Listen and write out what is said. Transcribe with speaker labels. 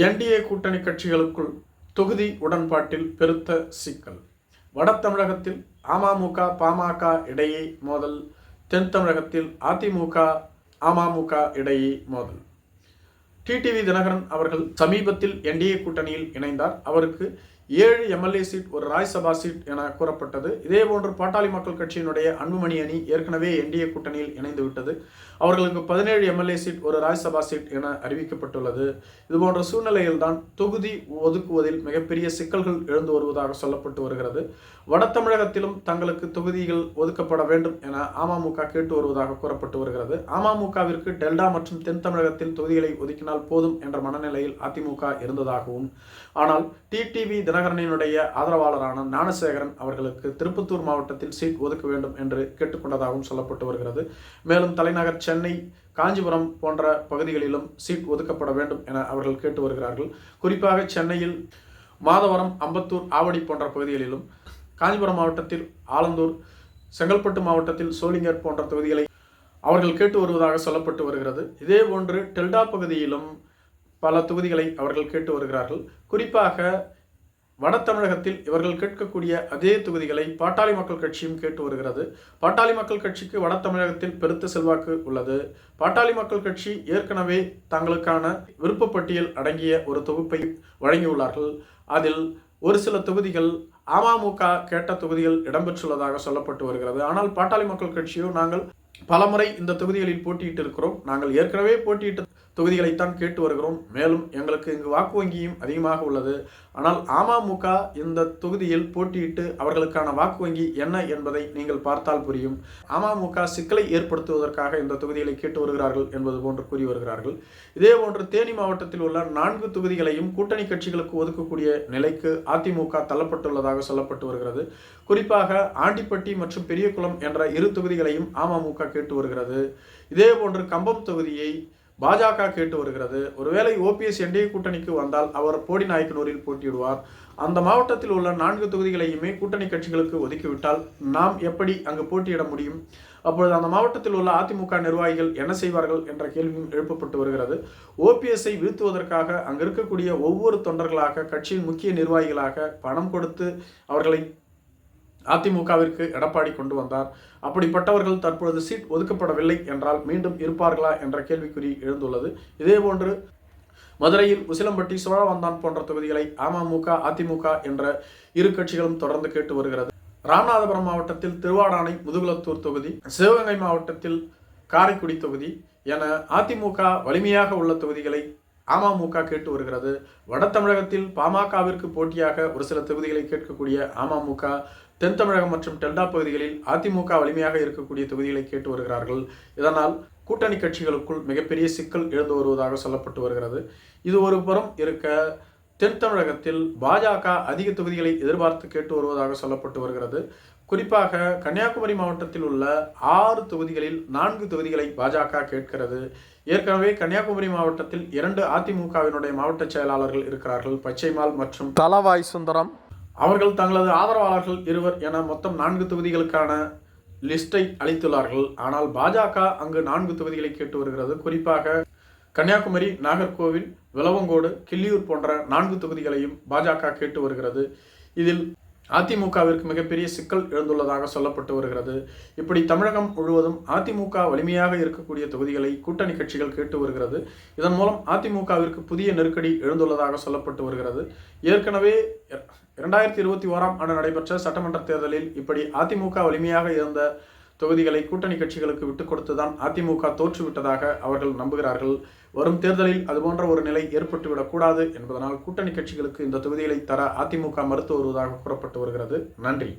Speaker 1: NDA கூட்டணி கட்சிகளுக்குள் தொகுதி உடன்பாட்டில் பெருத்த சிக்கல். வட தமிழகத்தில் அமமுக பாமக இடையே மோதல். தென் தமிழகத்தில் அதிமுக அமமுக இடையே மோதல். டிடிவி தினகரன் அவர்கள் சமீபத்தில் என்டிஏ கூட்டணியில் இணைந்தார். அவருக்கு ஏழு எம்எல்ஏ சீட் ஒரு ராஜ்சபா சீட் என கூறப்பட்டது. இதேபோன்று பாட்டாளி மக்கள் கட்சியினுடைய அன்புமணி அணி ஏற்கனவே என்டிஏ கூட்டணியில் இணைந்து விட்டது. அவர்களுக்கு பதினேழு எம்எல்ஏ சீட் ஒரு ராஜ்சபா சீட் என அறிவிக்கப்பட்டுள்ளது. இதுபோன்ற சூழ்நிலையில்தான் தொகுதி ஒதுக்குவதில் மிகப்பெரிய சிக்கல்கள் எழுந்து வருவதாக சொல்லப்பட்டு வருகிறது. வட தமிழகத்திலும் தங்களுக்கு தொகுதிகள் ஒதுக்கப்பட வேண்டும் என அமமுக கேட்டு வருவதாக கூறப்பட்டு வருகிறது. அமமுகவிற்கு டெல்டா மற்றும் தென் தமிழகத்தில் தொகுதிகளை ஒதுக்கினால் போதும் என்ற மனநிலையில் அதிமுக இருந்ததாகவும் ஆனால் டிடிவி தினகரனினுடைய ஆதரவாளரான ஞானசேகரன் அவர்களுக்கு திருப்பத்தூர் மாவட்டத்தில் சீட் ஒதுக்க வேண்டும் என்று கேட்டுக்கொண்டதாகவும் சொல்லப்பட்டு வருகிறது. மேலும் தலைநகர் சென்னை காஞ்சிபுரம் போன்ற பகுதிகளிலும் சீட் ஒதுக்கப்பட வேண்டும் என அவர்கள் கேட்டு வருகிறார்கள். குறிப்பாக சென்னையில் மாதவரம் அம்பத்தூர் ஆவடி போன்ற பகுதிகளிலும் காஞ்சிபுரம் மாவட்டத்தில் ஆலந்தூர் செங்கல்பட்டு மாவட்டத்தில் சோளிங்கர் போன்ற தொகுதிகளை அவர்கள் கேட்டு வருவதாக சொல்லப்பட்டு வருகிறது. இதேபோன்று டெல்டா பகுதியிலும் பல தொகுதிகளை அவர்கள் கேட்டு வருகிறார்கள். குறிப்பாக வட தமிழகத்தில் இவர்கள் கேட்கக்கூடிய அதே தொகுதிகளை பாட்டாளி மக்கள் கட்சியும் கேட்டு வருகிறது. பாட்டாளி மக்கள் கட்சிக்கு வட தமிழகத்தில் பெருத்த செல்வாக்கு உள்ளது. பாட்டாளி மக்கள் கட்சி ஏற்கனவே தங்களுக்கான விருப்பப்பட்டியல் அடங்கிய ஒரு தொகுப்பை வழங்கியுள்ளார்கள். அதில் ஒரு சில தொகுதிகள் அமமுக கேட்ட தொகுதிகள் இடம்பெற்றுள்ளதாக சொல்லப்பட்டு வருகிறது. ஆனால் பாட்டாளி மக்கள் கட்சியோ நாங்கள் பலமுறை இந்த தொகுதிகளில் போட்டியிட்டு இருக்கிறோம் நாங்கள் ஏற்கனவே போட்டியிட்ட தொகுதிகளைத்தான் கேட்டு வருகிறோம். மேலும் எங்களுக்கு இங்கு வாக்கு வங்கியும் அதிகமாக உள்ளது. ஆனால் அமமுக இந்த தொகுதியில் போட்டியிட்டு அவர்களுக்கான வாக்கு வங்கி என்ன என்பதை நீங்கள் பார்த்தால் புரியும். அமமுக சிக்கலை ஏற்படுத்துவதற்காக இந்த தொகுதிகளை கேட்டு வருகிறார்கள் என்பது போன்று கூறி வருகிறார்கள். இதே போன்று தேனி மாவட்டத்தில் உள்ள நான்கு தொகுதிகளையும் கூட்டணி கட்சிகளுக்கு ஒதுக்கக்கூடிய நிலைக்கு அதிமுக தள்ளப்பட்டுள்ளதாக சொல்லப்பட்டு வருகிறது. குறிப்பாக ஆண்டிப்பட்டி மற்றும் பெரியகுளம் என்ற இரு தொகுதிகளையும் அமமுக கேட்டு வருகிறது. இதே போன்று கம்பம் தொகுதியை பாஜக கேட்டு வருகிறது. ஒருவேளை ஓபிஎஸ் என்டிஏ கூட்டணிக்கு வந்தால் அவர் போடி நாயக்கனூரில் போட்டியிடுவார். அந்த மாவட்டத்தில் உள்ள நான்கு தொகுதிகளையுமே கூட்டணி கட்சிகளுக்கு ஒதுக்கிவிட்டால் நாம் எப்படி அங்கு போட்டியிட முடியும்? அப்பொழுது அந்த மாவட்டத்தில் உள்ள அதிமுக நிர்வாகிகள் என்ன செய்வார்கள் என்ற கேள்வியும் எழுப்பப்பட்டு வருகிறது. ஓபிஎஸ்ஐ வீழ்த்துவதற்காக அங்கு இருக்கக்கூடிய ஒவ்வொரு தொண்டர்களாக கட்சியின் முக்கிய நிர்வாகிகளாக பணம் கொடுத்து அவர்களை அதிமுகவிற்கு எடப்பாடி கொண்டு வந்தார். அப்படிப்பட்டவர்கள் தற்பொழுது சீட் ஒதுக்கப்படவில்லை என்றால் மீண்டும் இருப்பார்களா என்ற கேள்விக்குறி எழுந்துள்ளது. இதேபோன்று மதுரையில் உசிலம்பட்டி சோழவந்தான் போன்ற தொகுதிகளை அமமுக அதிமுக என்ற இரு கட்சிகளும் தொடர்ந்து கேட்டு வருகிறது. ராமநாதபுரம் மாவட்டத்தில் திருவாடானை முதுகுலத்தூர் தொகுதி சிவகங்கை மாவட்டத்தில் காரைக்குடி தொகுதி என அதிமுக வலிமையாக உள்ள தொகுதிகளை அமமுக கேட்டு வருகிறது. வட தமிழகத்தில் பாமகவிற்கு போட்டியாக ஒரு சில தொகுதிகளை கேட்கக்கூடிய அமமுக தென் தமிழகம் மற்றும் டெல்டா பகுதிகளில் அதிமுக வலிமையாக இருக்கக்கூடிய தொகுதிகளை கேட்டு வருகிறார்கள். இதனால் கூட்டணி கட்சிகளுக்குள் மிகப்பெரிய சிக்கல் எழுந்து வருவதாக சொல்லப்பட்டு வருகிறது. இது ஒரு புறம் இருக்க தென் தமிழகத்தில் பாஜக அதிக தொகுதிகளை எதிர்பார்த்து கேட்டு வருவதாக சொல்லப்பட்டு வருகிறது. குறிப்பாக கன்னியாகுமரி மாவட்டத்தில் உள்ள ஆறு தொகுதிகளில் நான்கு தொகுதிகளை பாஜக கேட்கிறது. ஏற்கனவே கன்னியாகுமரி மாவட்டத்தில் இரண்டு அதிமுகவினுடைய மாவட்ட செயலாளர்கள் இருக்கிறார்கள். பச்சைமால் மற்றும் தலவாய் சுந்தரம் அவர்கள் தங்களது ஆதரவாளர்கள் இருவர் என மொத்தம் நான்கு தொகுதிகளுக்கான லிஸ்டை அளித்துள்ளார்கள். ஆனால் பாஜக அங்கு நான்கு தொகுதிகளை கேட்டு வருகிறது. குறிப்பாக கன்னியாகுமரி நாகர்கோவில் விளவங்கோடு கிள்ளியூர் போன்ற நான்கு தொகுதிகளையும் பாஜக கேட்டு வருகிறது. இதில் அதிமுகவிற்கு மிகப்பெரிய சிக்கல் எழுந்துள்ளதாக சொல்லப்பட்டு வருகிறது. இப்படி தமிழகம் முழுவதும் அதிமுக வலிமையாக இருக்கக்கூடிய தொகுதிகளை கூட்டணி கட்சிகள் கேட்டு வருகிறது. இதன் மூலம் அதிமுகவிற்கு புதிய நெருக்கடி எழுந்துள்ளதாக சொல்லப்பட்டு வருகிறது. ஏற்கனவே இரண்டாயிரத்தி இருபத்தி ஓராம் ஆண்டு நடைபெற்ற சட்டமன்ற தேர்தலில் இப்படி அதிமுக வலிமையாக இருந்த தொகுதிகளை கூட்டணி கட்சிகளுக்கு விட்டுக் கொடுத்துதான் அதிமுக தோற்றுவிட்டதாக அவர்கள் நம்புகிறார்கள். வரும் தேர்தலில் அதுபோன்ற ஒரு நிலை ஏற்பட்டுவிடக்கூடாது என்பதனால் கூட்டணி கட்சிகளுக்கு இந்த தொகுதிகளை தர அதிமுக மறுத்து வருவதாக கூறப்பட்டு வருகிறது. நன்றி.